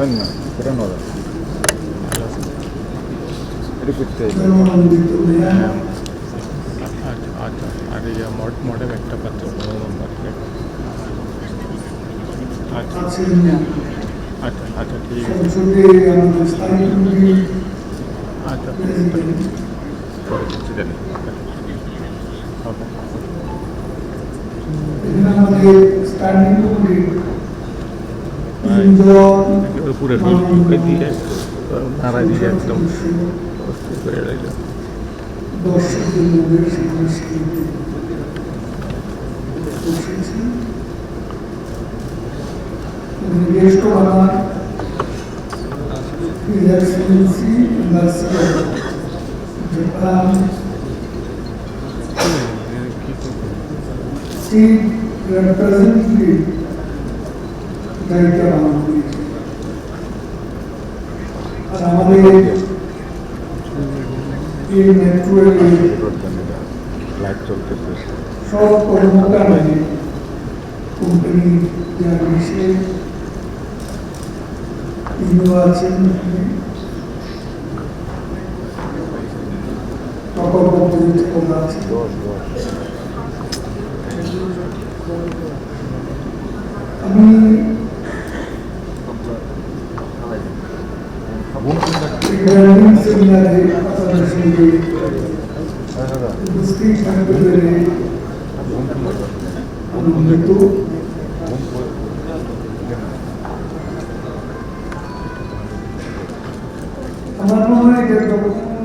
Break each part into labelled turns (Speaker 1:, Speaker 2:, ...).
Speaker 1: అనవన్న ఇక్కడ ఉన్నదా అది মোট মডেল একটা পাচ্ছ আচ্ছা আচ্ছা আচ্ছা ঠিক
Speaker 2: আছে আচ্ছা ঠিক আছে ওকে পুরো
Speaker 1: ফেসবুকে দিয়ে নাড়া দিয়ে একদম করে রইল
Speaker 2: His Excellency Ambassador Japan State Representative দায়িত্ব পালন করেছে আর আমাদের এই নেটওয়ার্কে সব কর্মকর্তা মানে কোম্পানি যারা রয়েছে তিনিও আছেন আমি আমার মনে হয় যে তখন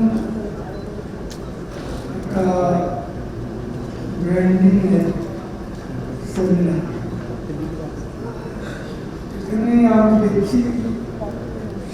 Speaker 2: ব্র্যান্ডিং এর সেমিনার এখানে আমরা দেখছি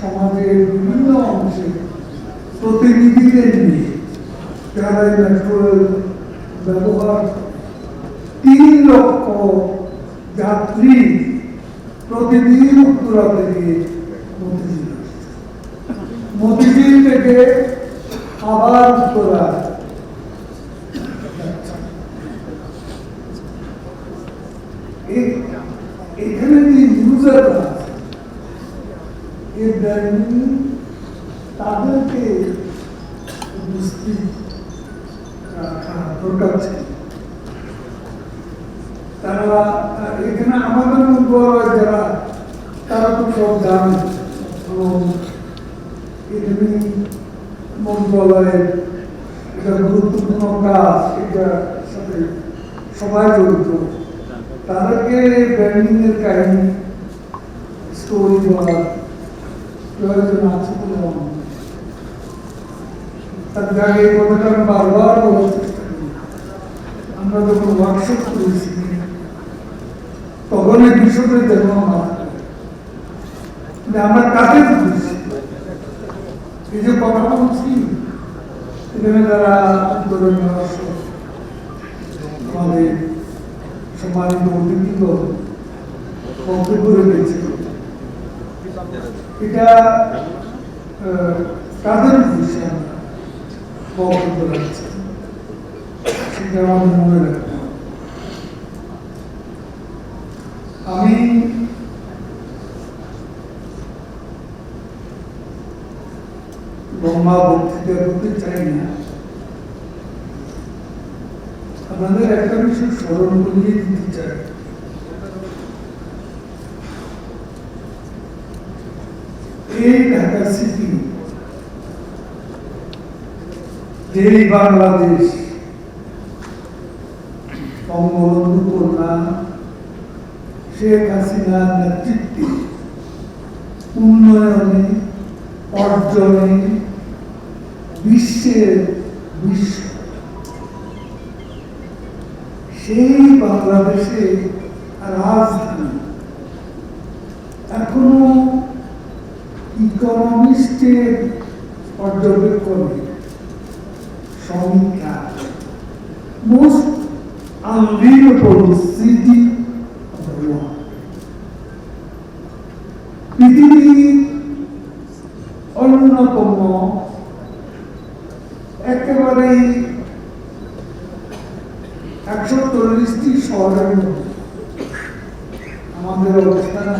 Speaker 2: সমাজের বিভিন্ন অংশে প্রতিনিধিদের নিয়ে যারা এই মেট্রোর ব্যবহার তিন লক্ষ যাত্রী প্রতিদিন উত্তরা থেকে মতিঝিল মতিঝিল থেকে আবার উত্তরা তারা এখানে আমাদের উপর যারা তারা তো সব এবং গুরুত্বপূর্ণ কাজ এটার সাথে সবাই জড়িত তাদেরকে ব্যান্ডিংয়ের কাহিনী স্টোরি বলার প্রয়োজন আছে তার আগে এই কথাটা আমি বারবার বলছি আমরা যখন ওয়ার্কশপ করেছি তখন এই বিষয়টা যেন আমার আমরা কাকে বুঝেছি এই যে কথা বলছি এখানে যারা আন্দোলনে আমাদের সম্মানিত অতিথিগ বক্তব্য রেখেছে এটা কাদের বিষয় অবৈধ রাখছে সেটা আমাদের মনে রাখতে হবে আমি লম্বা বক্তৃতা করতে চাই না আপনাদের একটা বিষয় স্মরণ করিয়ে দিতে চাই এই ঢাকা সিটি যেই বাংলাদেশ বঙ্গবন্ধু কন্যা শেখ হাসিনার নেতৃত্বে উন্নয়নে অর্জনে বিশ্বের বিশ্ব সেই বাংলাদেশে রাজধানী এখনো ইকোনমিস্টের পর্যবেক্ষণে transforming God. Most unbelievable city of the world. পৃথিবী অন্যতম একেবারেই একশো চল্লিশটি শহরের আমাদের অবস্থান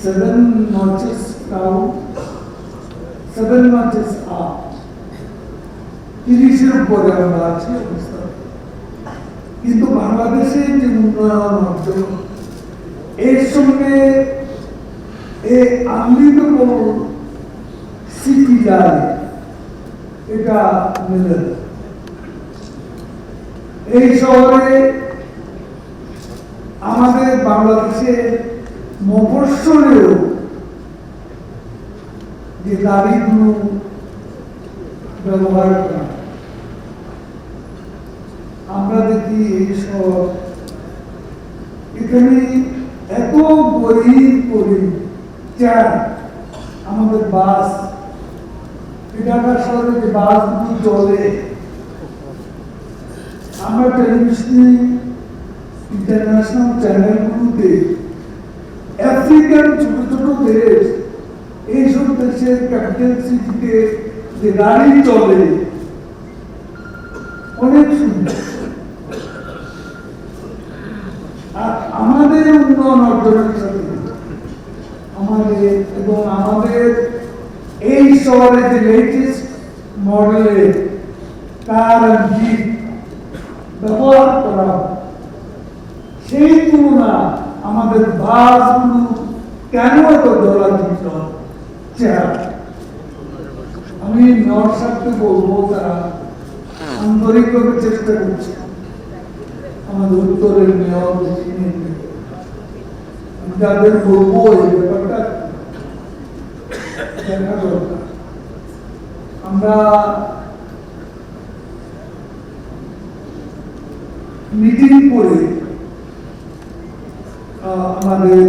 Speaker 2: সেভেন মার্চেস কাউ সেভেন মার্চেস আপ তিরিশের উপরে আমরা আছি কিন্তু বাংলাদেশে যে উন্নয়ন এর সঙ্গে আমৃত স্মৃতি যায় এটা মিলে এই শহরে আমাদের বাংলাদেশে মফস্বলেও যে দারিদ্র ব্যবহার করা এখানে এত গরিব গরিব যারা আমাদের বাস ঢাকা শহরে যে বাসগুলো চলে আমরা টেলিভিশনে ইন্টারন্যাশনাল চ্যানেলগুলোতে আফ্রিকান ছোট ছোট দেশ এইসব দেশের ক্যাপিটাল সিটিতে যে গাড়ি চলে অনেক সুন্দর কোন অর্থনীতি আমাদের এবং আমাদের এই শহরে যে লেটেস্ট মডেলের কার জিপ ব্যবহার করা সেই তুলনা আমাদের বাসগুলো কেন এত দোলা দিত আমি নরসাদকে বলবো তারা আন্তরিকভাবে চেষ্টা করছে আমাদের উত্তরের মেয়র এই ব্যাপারটা দেখা দরকার আমরা মিটিং করে আমাদের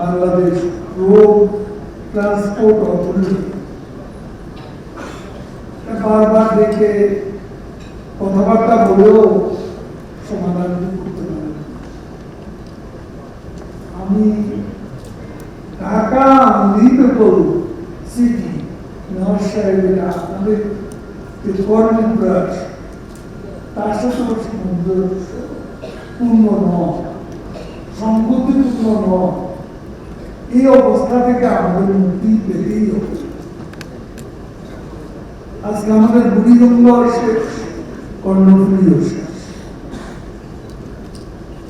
Speaker 2: বাংলাদেশ রোড ট্রান্সপোর্ট অথরিটি বারবার দেখে কথাবার্তা বলেও ఇది గవర్నమెంట్ బ్రాంచ్ రాష్ట్రపతి ముందు পূর্ণনো সম্পত্তি পূর্ণ এই অবস্থা থেকে আমাদের মুক্তি পেতেই হবে আজকে আমাদের বুড়িগঙ্গ শেষ কর্ণফুলিও শেষ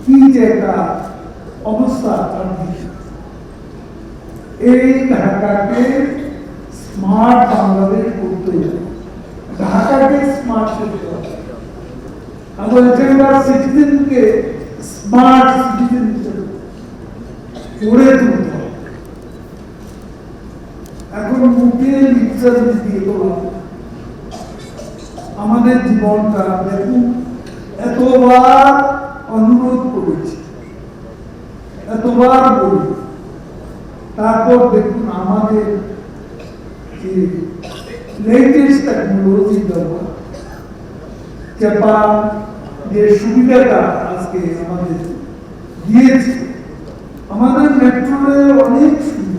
Speaker 2: কি যে একটা অবস্থা এই ঢাকাকে স্মার্ট বাংলাদেশ করতে হবে ঢাকাকে স্মার্ট করতে আমরা এখানকার সিটিজেনকে স্মার্ট সিটিজেন হিসেবে তুলতে এখন মুখে লিপসার দিয়ে আমাদের জীবনটা দেখুন এতবার অনুরোধ করেছি এতবার বলি তারপর দেখুন আমাদের लेटेस्ट टेक्नोलॉजी द्वारा चपा ये सुविधाटा आज के दिए मेट्रो अनेक सुविधा